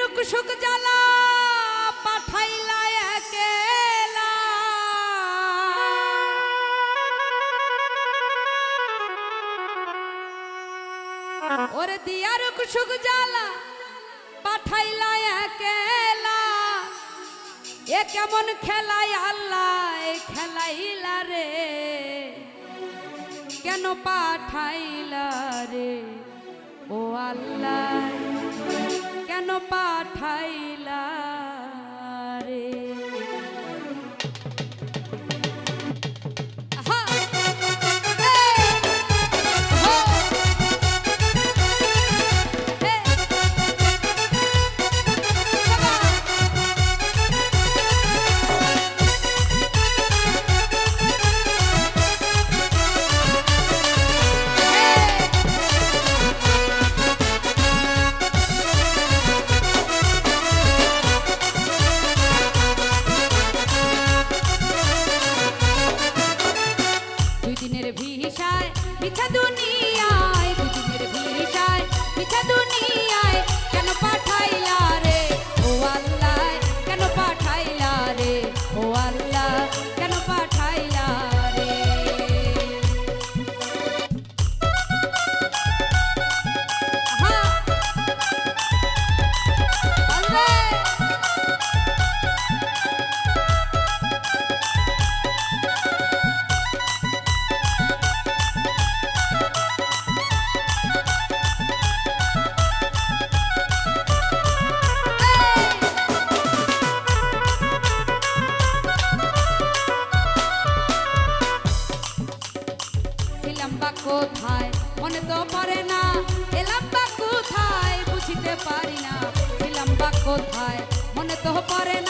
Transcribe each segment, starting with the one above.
দিয়ার কুসুক জ্বালা পাঠাইলা একেলা। ওরে দিয়ার কুসুক জ্বালা পাঠাইলা একেলা। এ কেমন খেলাই আল্লাহ খেলাইলা রে। কেন পাঠাইলা রে, ও আল্লাহ? কেন পাঠাইলা রে? কোথায়? মনে তো পারে না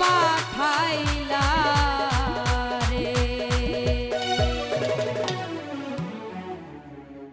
পাঠাইলা